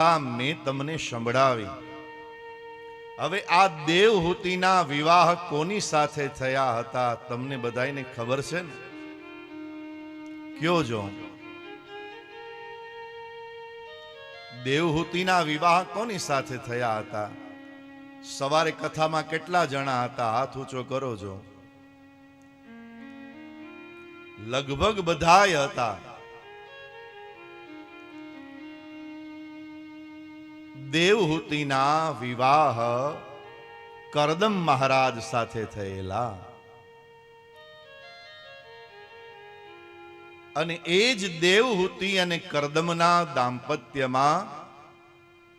આ મેં તમને સંભળાવી. હવે આ દેવહૂતિના વિવાહ કોની સાથે થયા હતા તમને બધાને ખબર છે ને? કયો જો? દેવહૂતિના વિવાહ કોની સાથે થયા હતા? સવારે કથામાં કેટલા જણા હતા? હાથ ઊંચો કરો જો. લગભગ બધાય હતા. દેવહૂતિના વિવાહ કરદમ મહારાજ સાથે થયેલા. અને એ જ દેવહૂતિ અને કરદમના દાંપત્યમાં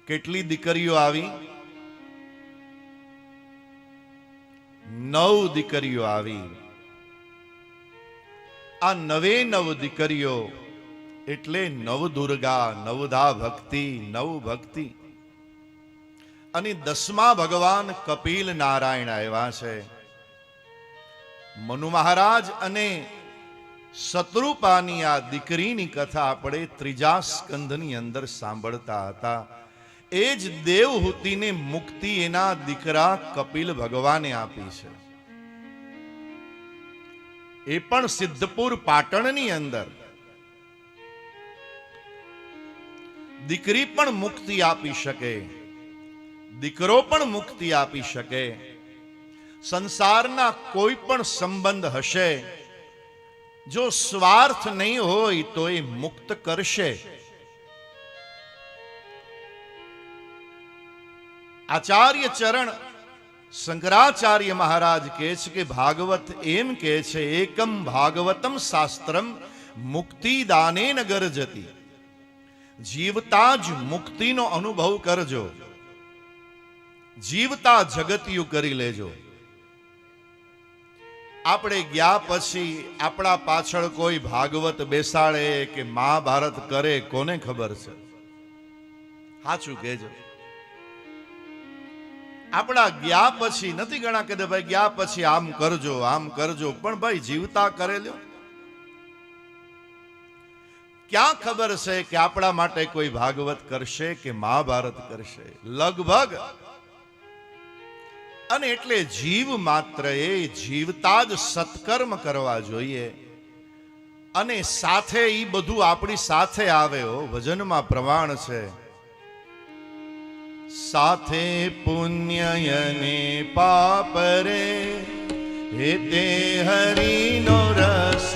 કેટલી દીકરીઓ આવી? નવ દીકરીઓ આવી. આ નવે નવ દીકરીઓ એટલે નવ દુર્ગા નવધા ભક્તિ નવ ભક્તિ અને દસમા ભગવાન કપિલ નારાયણ આવ્યા છે. મનુ મહારાજ અને શત્રુપાની આ દીકરીની કથા આપણે ત્રીજા સ્કંધની અંદર સાંભળતા હતા. એ જ દેવહૂતિને મુક્તિ એના દીકરા કપિલ ભગવાને આપી છે. એ પણ સિદ્ધપુર પાટણની અંદર. દીકરી પણ મુક્તિ આપી શકે. દીકરો પણ મુક્તિ આપી શકે. સંસારના કોઈ પણ સંબંધ હશે, જો સ્વાર્થ નહીં હોય તો એ મુક્ત કરશે. આચાર્ય ચરણ શંકરાચાર્ય મહારાજ કહે છે કે ભાગવત એમ કહે છે, એકમ ભાગવતમ શાસ્ત્રમ મુક્તિ દાને નગર જતી જીવતા જ મુક્તિનો અનુભવ કરજો. જીવતા જગતિયું કરી લેજો. આપણે ગયા પછી આપણા પાછળ કોઈ ભાગવત બેસાડે કે મહાભારત કરે, કોને ખબર છે? સાચું કહેજો. આપણા ગયા પછી, નથી ગણા કે ભાઈ, ગયા પછી આમ કરજો આમ કરજો. પણ ભાઈ, જીવતા કરેલો ક્યાં ખબર છે કે આપણા માટે કોઈ ભાગવત કરશે કે મહાભારત કરશે? લગભગ અને એટલે જીવ માત્ર એ જીવતા જ સત્કર્મ કરવા જોઈએ. અને સાથે એ બધું આપણી સાથે આવે હો ભજનમાં પ્રમાણ છે. સાથે પુણ્ય અને પાપ રે હે તે હરિનો રસ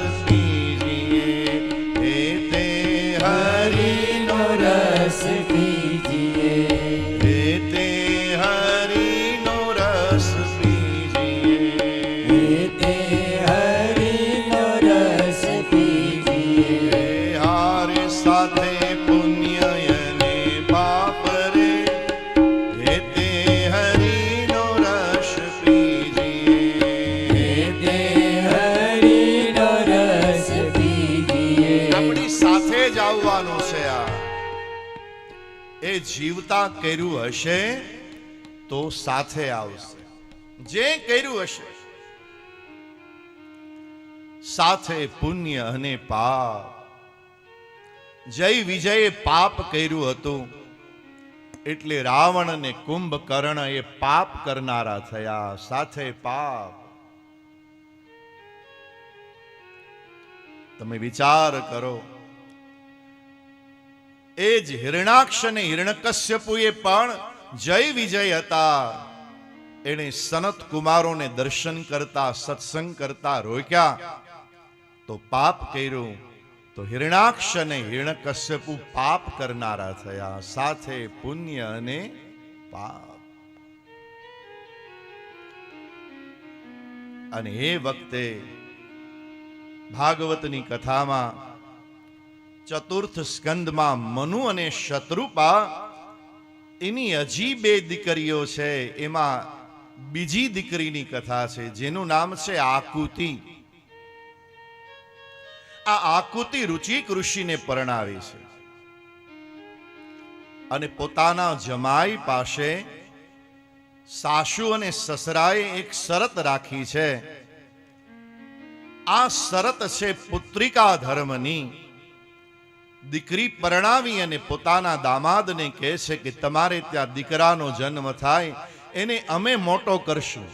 જીવતા કર્યું હશે, તો સાથે આવશે. જે કર્યું હશે, સાથે પુણ્ય અને પાપ. જય વિજયે પાપ કર્યું હતું, એટલે રાવણ અને કુંભકર્ણ એ પાપ કરનારા થયા, સાથે પાપ. તમે વિચાર કરો એ જ હિરણાક્ષ અને હિરણકશ્યપુએ પણ જય વિજય હતા એણે સનત કુમારોને દર્શન કરતા, સત્સંગ કરતા રોક્યા. તો પાપ કર્યું. તો હિરણાક્ષ અને હિરણકશ્યપુ પાપ કરનારા થયા. સાથે પુણ્ય અને પાપ. અને એ વખતે ભાગવતની કથામાં ચતુર્થ સ્કંદમાં મનુ અને શત્રુપા એની હજી બે દીકરીઓ છે, એમાં બીજી દીકરીની કથા છે, જેનું નામ છે આકૃતિ. આ આકૃતિ રુચિક ઋષિને પરણાવી છે અને પોતાના જમાઈ પાસે સાસુ અને સસરાએ એક શરત રાખી છે. આ શરત છે પુત્રિકા ધર્મની. દીકરી પરણાવી અને પોતાના દામાદને કહે છે કે તમારે ત્યાં દીકરાનો જન્મ થાય, એને અમે મોટો કરશું.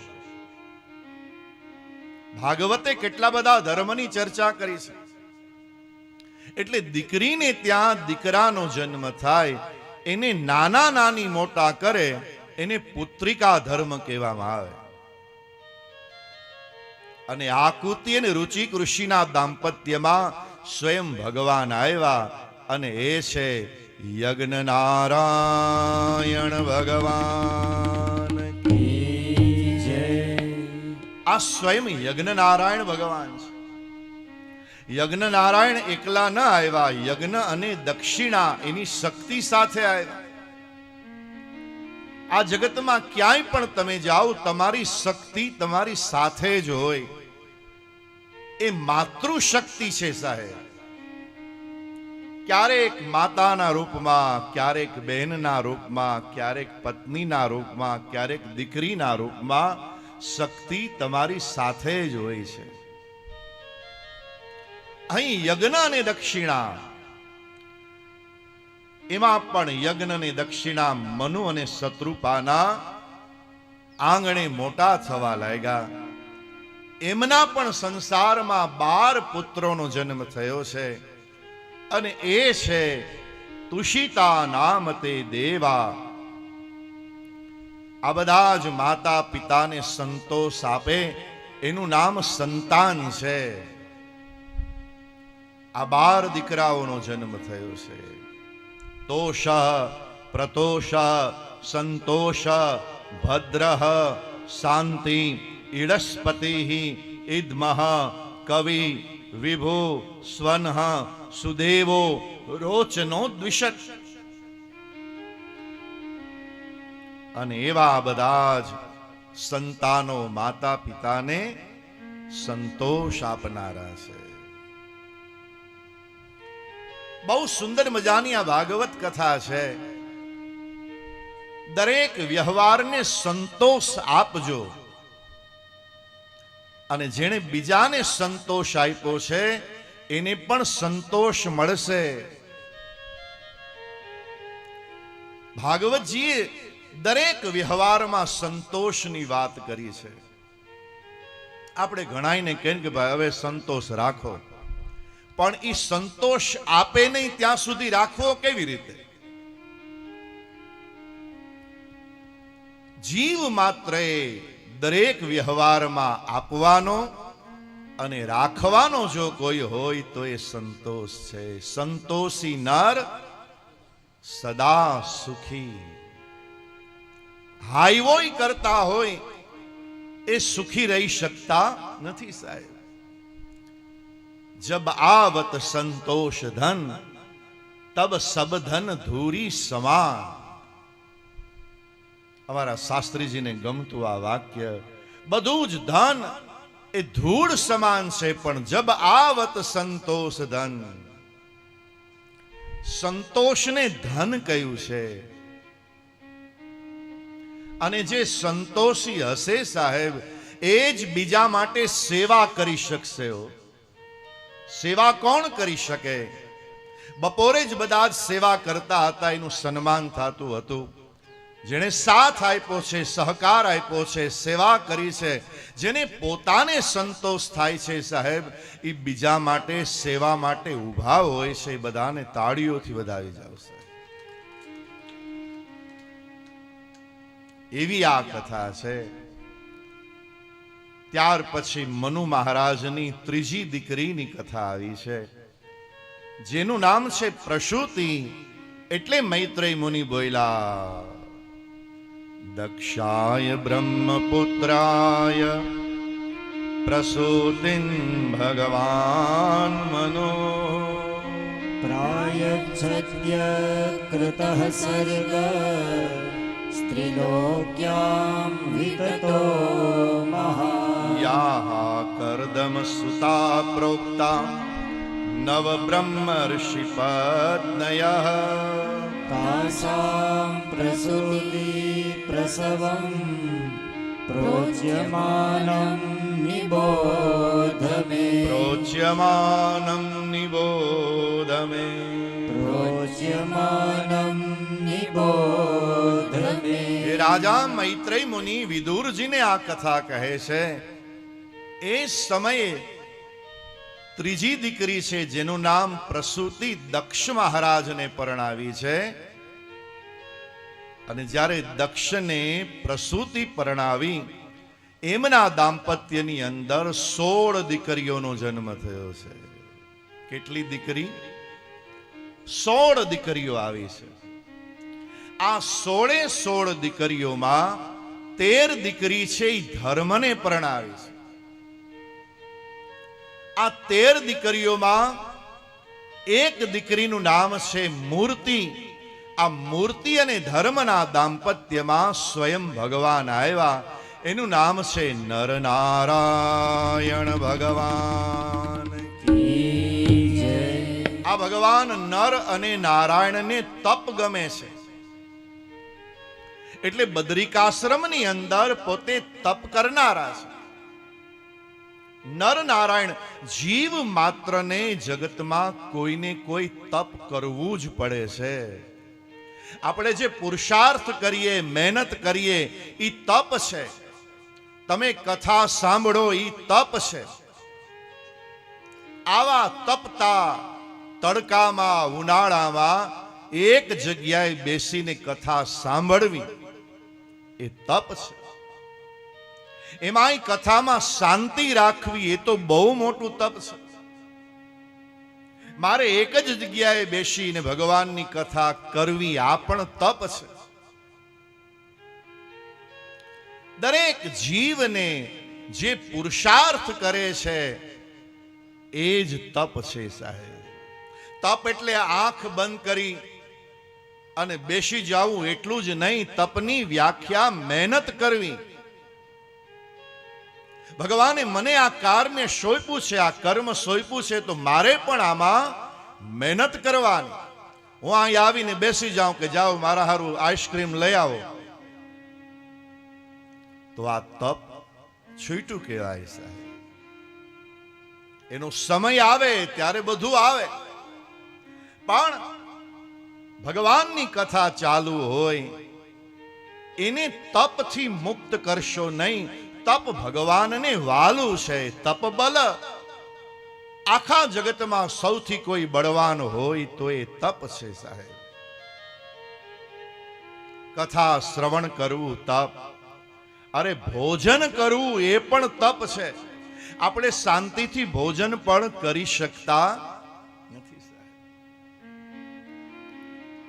ભાગવતે કેટલા બધા ધર્મની ચર્ચા કરી છે. એટલે દીકરીને ત્યાં દીકરાનો જન્મ થાય, એને નાના નાની મોટા કરે, એને પુત્રિકા ધર્મ કહેવામાં આવે. અને આકૃતિ અને રુચિ ઋષિના દાંપત્યમાં સ્વયં ભગવાન આવ્યા અને એ છે યજ્ઞ નારાયણ ભગવાન. આ સ્વયં યજ્ઞ નારાયણ ભગવાન છે. યજ્ઞ નારાયણ એકલા ન આવ્યા, યજ્ઞ અને દક્ષિણા એની શક્તિ સાથે આવ્યા. આ જગતમાં ક્યાંય પણ તમે જાઓ, તમારી શક્તિ તમારી સાથે જ હોય. એ માતૃશક્તિ છે સાહેબ. ક્યારેક માતાના રૂપમાં, ક્યારેક બહેનના રૂપમાં, ક્યારેક પત્નીના રૂપમાં, ક્યારેક દીકરીના રૂપમાં શક્તિ તમારી સાથે જ હોય છે. અહીં યજ્ઞ અને દક્ષિણા. એમાં પણ યજ્ઞ અને દક્ષિણા મનુ અને શત્રુપાના આંગણે મોટા થવા લાગ્યા. એમના પણ સંસારમાં બાર પુત્રોનો જન્મ થયો છે. અને એ છે તુષિતા નામ તે દેવા. આ બધા જ માતા પિતાને સંતોષ આપે એનું નામ સંતાન છે. આ બાર દીકરાઓનો જન્મ થયો છે. તોષ, પ્રતોષ, સંતોષ ભદ્ર શાંતિ ઈડસ્પતિ ઇદમહ કવિ વિભુ સ્વન સુદેવો રોચનો દ્વિષત અને એવા બધા જ સંતાનો માતા પિતાને સંતોષ આપનારા છે બહુ સુંદર મજાની આ ભાગવત કથા છે દરેક વ્યવહારને સંતોષ આપજો અને જેણે બીજાને સંતોષ આપ્યો છે, એને પણ સંતોષ મળશે. ભાગવતજીએ દરેક વ્યવહારમાં સંતોષની વાત કરી છે. આપણે ઘણાઈને કે ભાઈ, હવે સંતોષ રાખો. પણ એ સંતોષ આપે નહીં ત્યાં સુધી રાખવો કેવી રીતે? જીવ માત્રે દરેક વ્યવહારમાં આપવાનો અને રાખવાનો જો કોઈ હોય તો એ સંતોષ છે. સંતોષી નર સદા સુખી. હાઈવોય કરતા હોય એ સુખી રહી શકતા નથી સાહેબ. જબ આવત સંતોષ ધન તબ સબ ધન ધૂરી સમાન. અમારા શાસ્ત્રીજીને ગમતું આ વાક્ય, બધું જ ધન એ ધૂળ સમાન છે, પણ જબ આવત સંતોષ ધન. સંતોષને ધન કહ્યું છે? અને જે સંતોષી હશે સાહેબ, એ જ બીજા માટે સેવા કરી શકશે સેવા કોણ કરી શકે? બપોરે જ બધા જ સેવા કરતા હતા, એનું સન્માન થતું હતું. જેણે સાથ આપ્યો છે, સહકાર આપ્યો છે, સેવા કરી છે, જેને પોતાને સંતોષ થાય છે સાહેબ, એ બીજા માટે, સેવા માટે ઊભા હોય છે, બધાને તાળીઓથી વધાવી જાવ એવી આ કથા છે. ત્યાર પછી મનુ મહારાજની ત્રીજી દીકરીની કથા આવી છે, જેનું નામ છે પ્રસૂતિ, એટલે મૈત્રેય મુનિ બોયલા. दक्षाय ब्रह्मपुत्राय प्रसूतिं भगवान् मनो। प्रायच्छद्य कृतः स्वर्ग स्त्रिलोग्यां विगतो महायाः कर्दमसुता प्रोक्ता नवब्रह्मर्षिपत्नयः નવ બ્રહ્મ ઋષિ પત્નય तासां प्रसूति प्रसवं प्रोच्यमानं निबोध मे પ્રોચ્યમાનમ નિબોધ મે વર્તમાનમ નિબોધ મે એ રાજા મૈત્રેય મુનિ વિદુરજીને આ કથા કહે છે એ સમયે ત્રીજી દીકરી છે જેનું નામ પ્રસૂતિ દક્ષ મહારાજને પરણાવી છે. અને જ્યારે દક્ષને પ્રસૂતિ પરણાવી, એમના દાંપત્યની અંદર સોળ દીકરીઓનો જન્મ થયો છે. કેટલી દીકરી? સોળ દીકરીઓ આવી છે. આ સોળે સોળ દીકરીઓમાં તેર દીકરી છે એ ધર્મને પરણાવી છે. આ તેર દીકરીઓમાં એક દીકરીનું નામ છે મૂર્તિ. આ મૂર્તિ અને ધર્મના દાંપત્યમાં સ્વયં ભગવાન આવ્યા. એનું નામ છે નરનારાયણ ભગવાન. આ ભગવાન નર અને નારાયણને તપ ગમે છે. એટલે બદ્રિકાશ્રમની અંદર પોતે તપ કરનારા છે. નર નારાયણ જીવ માત્રને જગતમાં કોઈને કોઈ તપ કરવું જ પડે છે. આપણે જે પુરુષાર્થ કરીએ, મહેનત કરીએ એ તપ છે. તમે કથા સાંભળો એ તપ છે. આવા તપતા તડકામાં, ઉનાળામાં એક જગ્યાએ બેસીને કથા સાંભળવી, એ તપ છે. એમાંય કથામાં શાંતિ રાખવી એ તો બહુ મોટું તપ છે. મારે એક જ જગ્યાએ બેસીને ભગવાનની કથા કરવી આ પણ તપ છે. દરેક જીવને જે પુરુષાર્થ કરે છે, એ જ તપ છે સાહેબ. તપ એટલે આંખ બંધ કરી અને બેસી જવું એટલું જ નહીં, તપની વ્યાખ્યા મહેનત કરવી. ભગવાને મને આ કાર્ય સોંપ્યું છે, આ કર્મ સોંપ્યું છે, તો મારે પણ આમાં મહેનત કરવાની. હું અહીં આવીને બેસી જાઉં કે જાઓ, મારા હારું આઈસ્ક્રીમ લઈ આવો. તો આ તપ છૂટું કહેવાય સાહેબ. એનો સમય આવે, ત્યારે બધું આવે. પણ ભગવાનની કથા ચાલુ હોય, એને તપથી મુક્ત કરશો નહીં તપ ભગવાનને વાલું છે, તપ બલ. આખા જગતમાં સૌથી કોઈ બળવાન હોય તો એ તપ છે, સાહેબ. કથા શ્રવણ કરવું, તપ. અરે ભોજન કરવું એ પણ તપ છે. આપણે શાંતિથી ભોજન પણ કરી શકતા નથી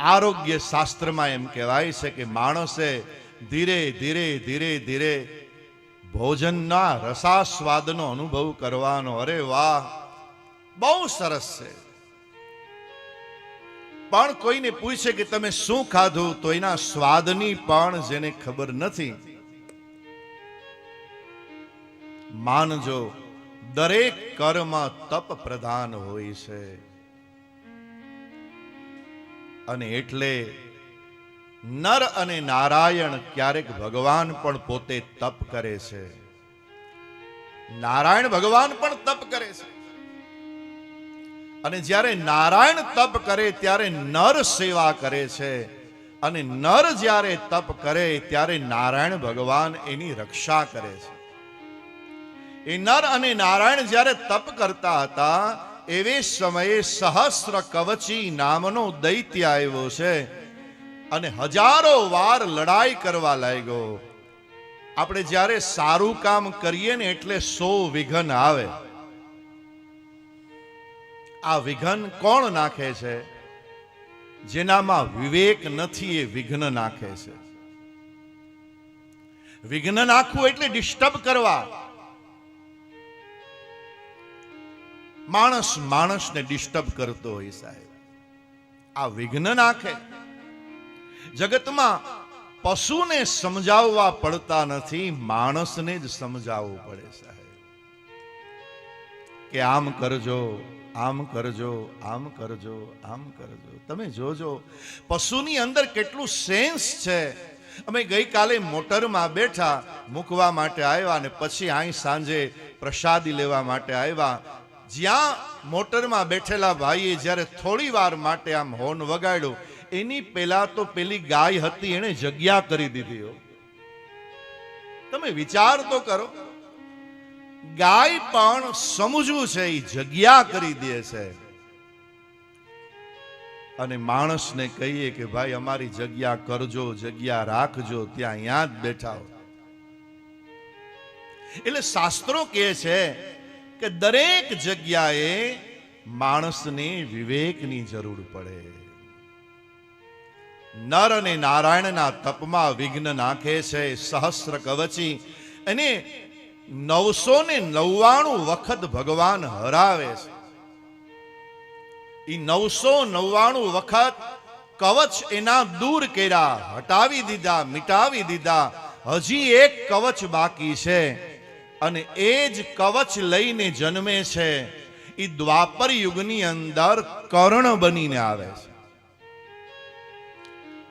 આરોગ્ય શાસ્ત્રમાં એમ કહેવાય છે કે માણસે ધીરે ધીરે ધીરે ધીરે ભોજનના રસાસ્વાદનો અનુભવ કરવાનો. અરે વાહ! બહુ સરસ છે. પણ કોઈને પૂછે કે તમે શું ખાધું, તો એના સ્વાદની પણ જેને ખબર નથી. માનજો દરેક કર્મ તપ પ્રધાન હોય છે. અને એટલે નર અને નારાયણ ક્યારેક ભગવાન પણ પોતે તપ કરે છે. નારાયણ ભગવાન પણ તપ કરે છે. અને જ્યારે નારાયણ તપ કરે ત્યારે નર સેવા કરે છે. અને નર જ્યારે તપ કરે ત્યારે નારાયણ ભગવાન એની રક્ષા કરે છે. એ નર અને નારાયણ જ્યારે તપ કરતા હતા, એવે સમયે સહસ્ર કવચી નામનો દૈત્ય આવ્યો છે. અને હજારો વાર લડાઈ કરવા લાગ્યો. આપણે જ્યારે સારું કામ કરીએ ને એટલે સો વિઘન આવે. આ વિઘન કોણ નાખે છે? જેનામાં વિવેક નથી એ વિઘ્ન નાખે છે. વિઘ્ન નાખવું એટલે ડિસ્ટર્બ કરવા. માણસ માણસને ડિસ્ટર્બ કરતો હોય સાહેબ. આ વિઘ્ન નાખે. જગતમાં પશુને સમજાવવા પડતા નથી, માણસને જ સમજાવવું પડે સાહેબ. કે આમ કરજો આમ કરજો આમ કરજો આમ કરજો. તમે જોજો, પશુની અંદર કેટલું સેન્સ છે. અમે ગઈકાલે મોટરમાં બેઠા, મૂકવા માટે આવ્યા અને પછી અહીં સાંજે પ્રસાદી લેવા માટે આવ્યા. જ્યાં મોટરમાં બેઠેલા ભાઈએ જ્યારે થોડી વાર માટે આમ હોર્ન વગાડ્યો એની પેલા તો પેલી ગાય હતી એને જગ્યા કરી દીધી તમે વિચાર તો કરો. ગાય પણ સમજવું છે એ જગ્યા કરી દે છે. અને માણસને કહીએ કે ભાઈ, અમારી જગ્યા કરજો, જગ્યા રાખજો, ત્યાં અહીંયા જ બેઠા એટલે શાસ્ત્રો કહે છે કે દરેક જગ્યાએ માણસને વિવેકની જરૂર પડે. નર અને નારાયણના તપમાં વિઘ્ન નાખે છે સહસ્ર કવચી. અને નવસો ને નવ્વાણું વખત ભગવાન હરાવે છે. એ નવસો નવ્વાણું વખત કવચ એના દૂર કર્યા, હટાવી દીધા, મિટાવી દીધા. હજી એક કવચ બાકી છે અને એ જ કવચ લઈને જન્મે છે. એ દ્વાપર યુગની અંદર કર્ણ બનીને આવે છે.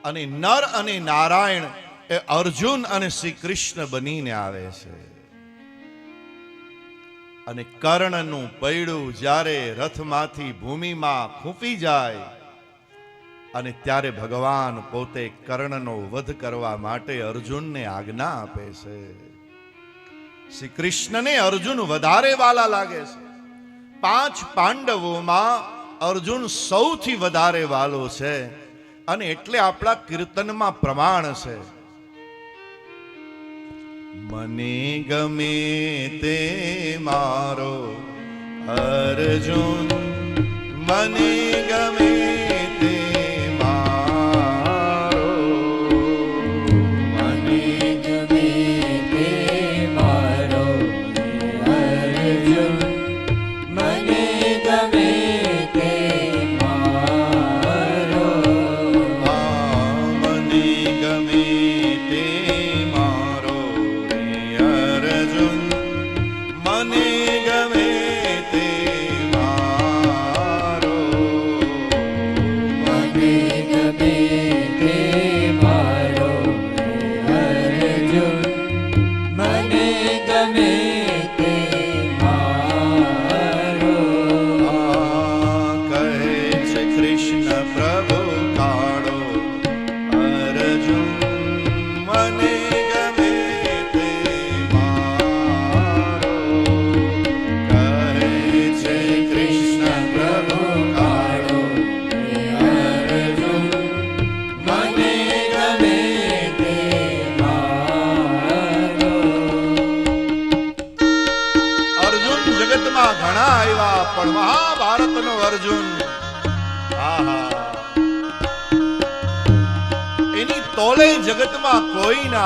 અને નર અને નારાયણ એ અર્જુન અને શ્રી કૃષ્ણ બનીને આવે છે. અને કર્ણનું પૈડું જ્યારે રથમાંથી ભૂમિમાં ખૂંપી જાય અને ત્યારે ભગવાન પોતે કર્ણનો વધ કરવા માટે અર્જુનને આજ્ઞા આપે છે. શ્રી કૃષ્ણને અર્જુન વધારે વાલા લાગે છે. પાંચ પાંડવોમાં અર્જુન સૌથી વધારે વાલો છે. અને એટલે આપણા કીર્તનમાં પ્રમાણ છે. મને ગમે તે મારો અર્જુન મને ગમે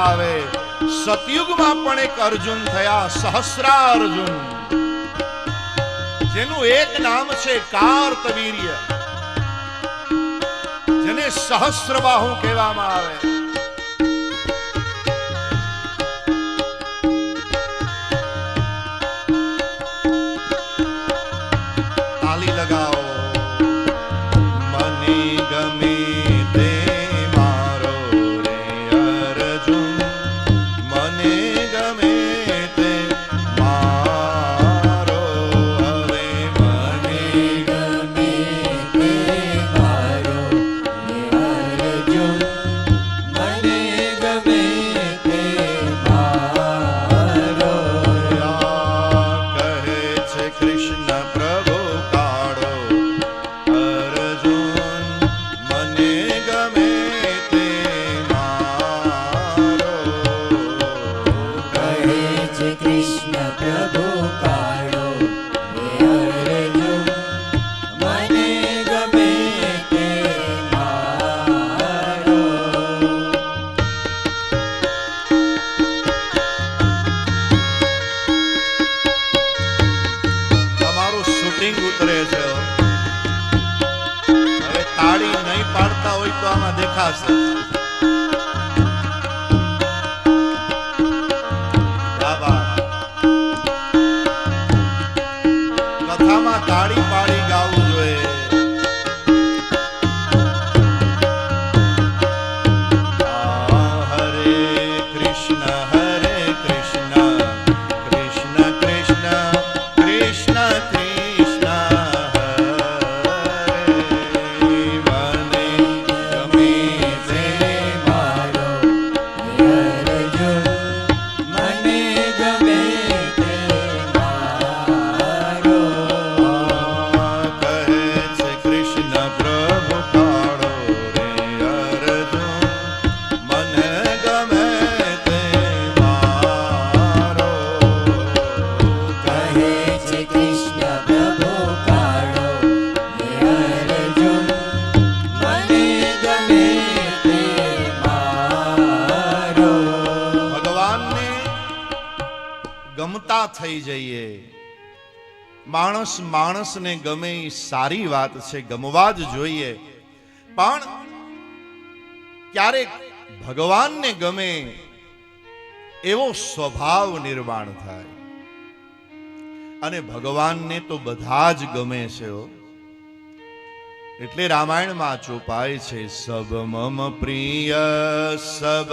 આવે. સતયુગમાં પણ એક અર્જુન થયા સહસ્રા અર્જુન જેનું એક નામ છે કાર્તવીર્ય. જેને સહસ્રબાહુ કહેવામાં આવે. 明日 થઈ જઈએ. માણસ માણસને ગમે સારી વાત છે, ગમવા જ જોઈએ. પણ ક્યારેક ભગવાનને ગમે એવો સ્વભાવ નિર્માણ થાય. અને ભગવાનને તો બધા જ ગમે છે એટલે રામાયણમાં ચોપાય છે, સબ મમ પ્રિય, સબ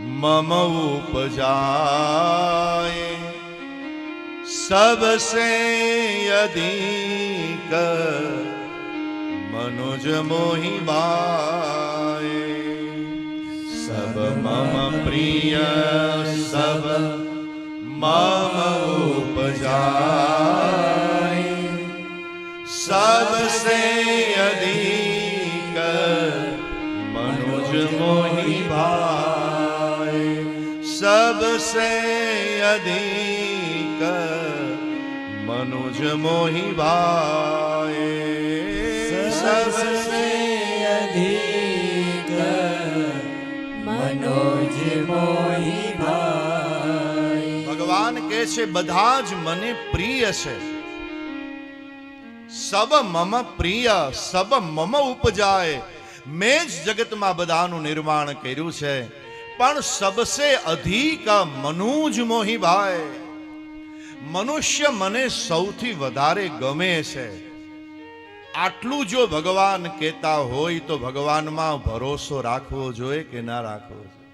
मम उपजाए सबसे अधिक मनोज मोहि बाए सब मम प्रिय सब मम उपजाए सबसे अधिक मनोज मोहि भाई सबसे अधिक मनुज मोहि भाए सबसे अधिक मनोज मोहि भाई ભગવાન કહે છે બધા જ મને પ્રિય છે સબ મમ પ્રિય સબ મમ ઉપજાય મેં જ જગતમાં બધાનું નિર્માણ કર્યું છે પણ સબસે અધિક મનુજ મોહીભાઈ મનુષ્ય મને સૌથી વધારે ગમે છે. આટલું જો ભગવાન કહેતા હોય તો ભગવાનમાં ભરોસો રાખવો જોઈએ કે ના રાખવો જોઈએ?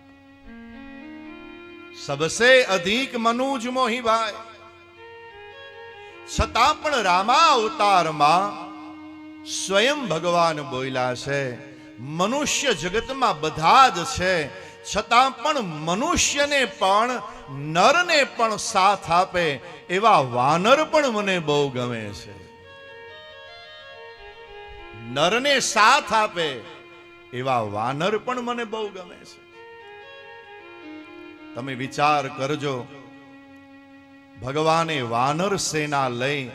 સબસે અધિક મનુજ મોહીભાઈ છતાં પણ રામા અવતારમાં સ્વયં ભગવાન બોલ્યા છે, મનુષ્ય જગતમાં બધા જ છે છતાં પણ મનુષ્યને પણ, નરને પણ સાથ આપે એવા વાનર પણ મને બહુ ગમે છે. નરને સાથ આપે એવા વાનર પણ મને બહુ ગમે છે. તમે વિચાર કરજો, ભગવાને વાનર સેના લઈ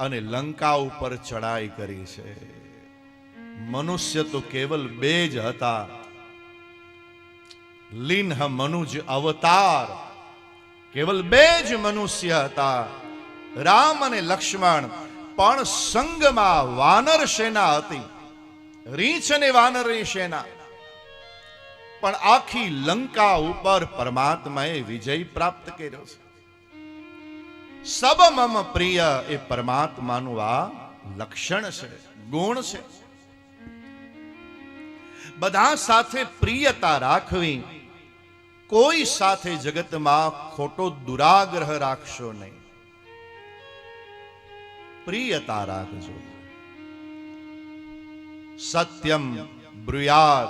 અને લંકા ઉપર ચડાઈ કરી છે. મનુષ્ય તો કેવલ બે જ હતા લીન્હ મનુજ અવતાર. કેવલ બે જ મનુષ્ય હતા. રામ અને લક્ષ્મણ પણ સંગમાં વાનર સેના હતી. રીંછ અને વાનરની સેના. પણ આખી લંકા ઉપર પરમાત્માએ વિજય પ્રાપ્ત કર્યો છે. સબ મમ પ્રિય એ પરમાત્માનું આ લક્ષણ છે, ગુણ છે. બધા સાથે પ્રિયતા રાખવી કોઈ સાથે જગતમાં ખોટો દુરાગ્રહ રાખશો નહીં. પ્રિયતા રાખજો. સત્યમ બ્રુયાત,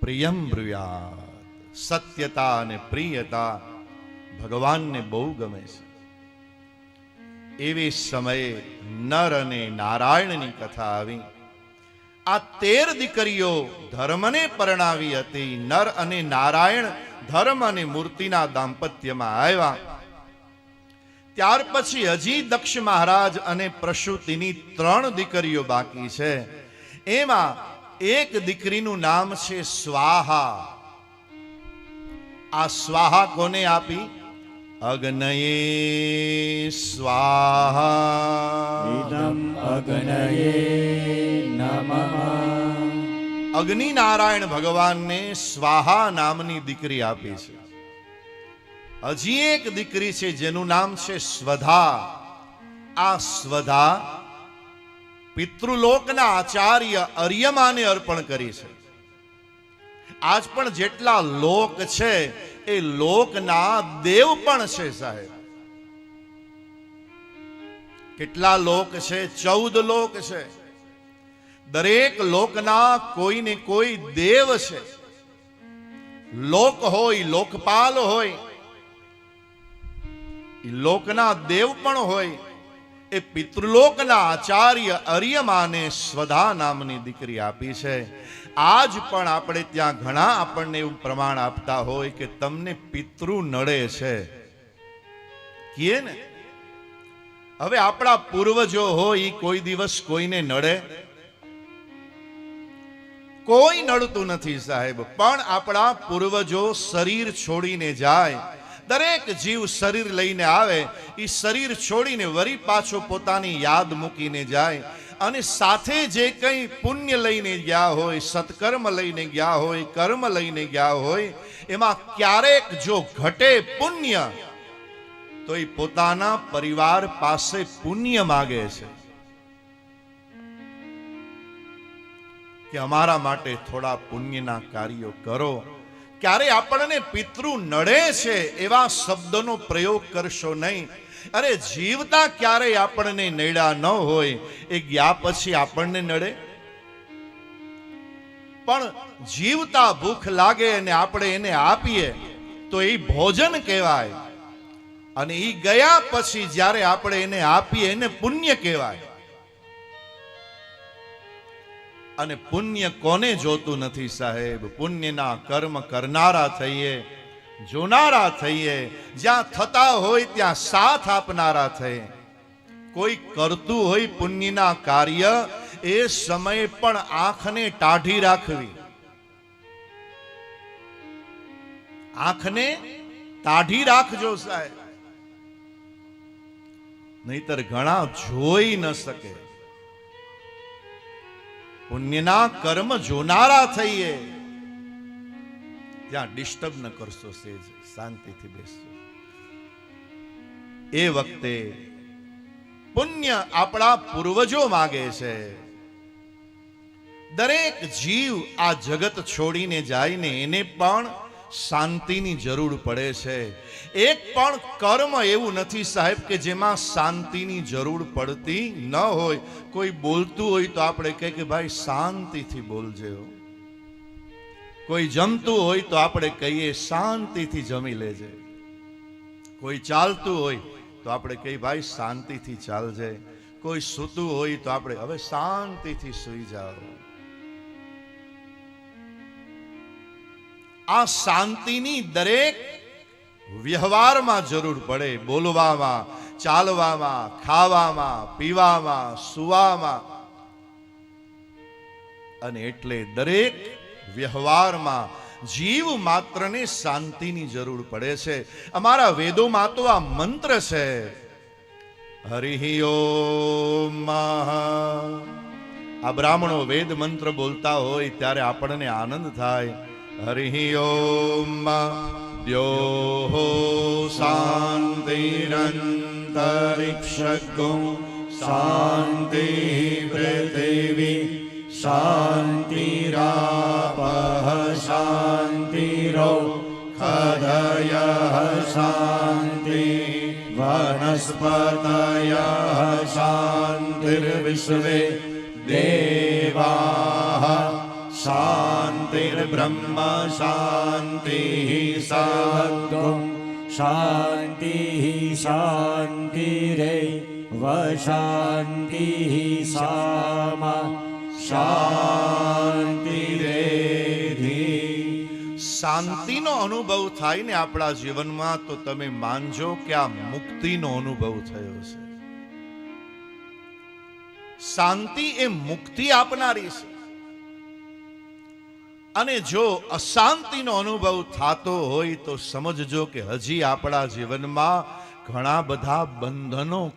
પ્રિયમ બ્રુયાત. સત્યતા અને પ્રિયતા ભગવાનને બહુ ગમે છે. એવી સમયે નર અને નારાયણની કથા આવી. આ તેર દીકરીઓ ધર્મને પરણાવી હતી. નર અને નારાયણ ધર્મ અને મૂર્તિના દાંપત્યમાં આવ્યા. ત્યાર પછી હજી દક્ષ મહારાજ અને પ્રસૂતિની ત્રણ દીકરીઓ બાકી છે. એમાં એક દીકરીનું નામ છે સ્વાહા. આ સ્વાહા કોને આપી? અગ્નયે સ્વાહા ઇદમ અગ્નયે નમઃ અગ્નિ નારાયણ ભગવાનને સ્વાહા નામની દીકરી આપી છે હજી એક દીકરી છે જેનું નામ છે સ્વધા આ સ્વધા પિતૃલોકના આચાર્ય અર્યમાને અર્પણ કરી છે આજ પણ જેટલા લોક છે એ લોકના દેવ પણ છે સાહેબ. કેટલા લોક છે? ચૌદ લોક છે. દરેક લોકના કોઈ ને કોઈ દેવ છે. લોક હોય, લોકપાલ હોય. લોકના દેવ પણ હોય. એ પિતૃલોકના આચાર્ય અર્યમાને સ્વધા નામની દીકરી આપી છે. આજ પણ આપણે ત્યાં ઘણા આપણને એવું પ્રમાણ આપતા હોય કે તમને પિતૃ નડે છે. કીએ ને? હવે આપણા પૂર્વજો હોય એ કોઈ દિવસ કોઈને નડે? કોઈ નડતું નથી સાહેબ, પણ આપણા પૂર્વજો શરીર છોડીને જાય. દરેક જીવ શરીર લઈને આવે એ શરીર છોડીને વરી પાછો પોતાની યાદ મૂકીને જાય. અને સાથે જે કંઈ પુણ્ય લઈને ગયા હોય, સત્કર્મ લઈને ગયા હોય, કર્મ લઈને ગયા હોય, એમાં ક્યારેક જો ઘટે પુણ્ય, તો એ પોતાના પરિવાર પાસે પુણ્ય માગે છે. કે અમારા માટે થોડા પુણ્યના કાર્યો કરો. ક્યારે આપણને પિતૃ નડે છે એવા શબ્દનો પ્રયોગ કરશો નહીં. અરે જીવતા ક્યારેય આપણને નડ્યા ન હોય, એ ગયા પછી આપણને નડે? પણ જીવતા ભૂખ લાગે અને આપણે એને આપીએ, તો એ ભોજન કહેવાય. અને એ ગયા પછી જ્યારે આપણે એને આપીએ, એને પુણ્ય કહેવાય. અને પુણ્ય કોને જોતું નથી સાહેબ? પુણ્યના કર્મ કરનારા થઈએ. જોનારા થઈએ, જ્યાં થતા હોય ત્યાં સાથ આપનારા થઈએ. કોઈ કરતું હોય પુણ્યના કાર્ય, એ સમયે પણ આંખને ટાઢી રાખવી. આંખને ટાઢી રાખજો સાહેબ. નહીતર ઘણા જોઈ ન શકે. પુણ્યના કર્મ જોનારા થઈએ. ત્યાં ડિસ્ટર્બ ન કરશો, સેજ શાંતિથી બેસશો એ વખતે પુણ્ય આપણા પૂર્વજો માગે છે. દરેક જીવ આ જગત છોડીને જાય ને એને પણ શાંતિની જરૂર પડે છે. એક પણ કર્મ એવું નથી સાહેબ કે જેમાં શાંતિની જરૂર પડતી ન હોય. કોઈ બોલતું હોય તો આપણે કહે કે ભાઈ શાંતિથી બોલજે. કોઈ જમતું હોય તો આપણે કહીએ શાંતિથી જમી લેજે. કોઈ ચાલતું હોય તો આપણે કહીએ ભાઈ શાંતિથી ચાલજે. કોઈ સૂતું હોય તો આપણે હવે શાંતિથી સૂઈ જાઓ. આ શાંતિની દરેક વ્યવહારમાં જરૂર પડે. બોલવામાં, ચાલવામાં, ખાવામાં, પીવામાં, સુવામાં. અને એટલે દરેક વ્યવહારમાં જીવ માત્રને શાંતિની જરૂર પડે છે. અમારા વેદોમાં તો આ મંત્ર છે હરિ ઓમ આ બ્રાહ્મણો વેદ મંત્ર બોલતા હોય ત્યારે આપણને આનંદ થાય. હરિ ઓમ દ્યો શાંતિરંતરિક્ષગો શાંતિ પૃથિવી શાંતિરાપઃ શાંતિરો ખદય શાંતિ વનસ્પતય શાંતિર્વિશ્વે દેવાः શાંતિર્બ્રહ્મ શાંતિ સદ્ગું શાંતિः શાંતિરે વશાંતિः સામા શાંતિરેધિ શાંતિનો અનુભવ થાય ને આપણા જીવનમાં, તો તમે માનજો કે આ મુક્તિનો અનુભવ થયો છે. શાંતિ એ મુક્તિ આપનારી છે. અને જો અશાંતિનો અનુભવ થતો હોય, તો સમજજો કે હજી આપણા જીવનમાં ઘણા બધા બંધનો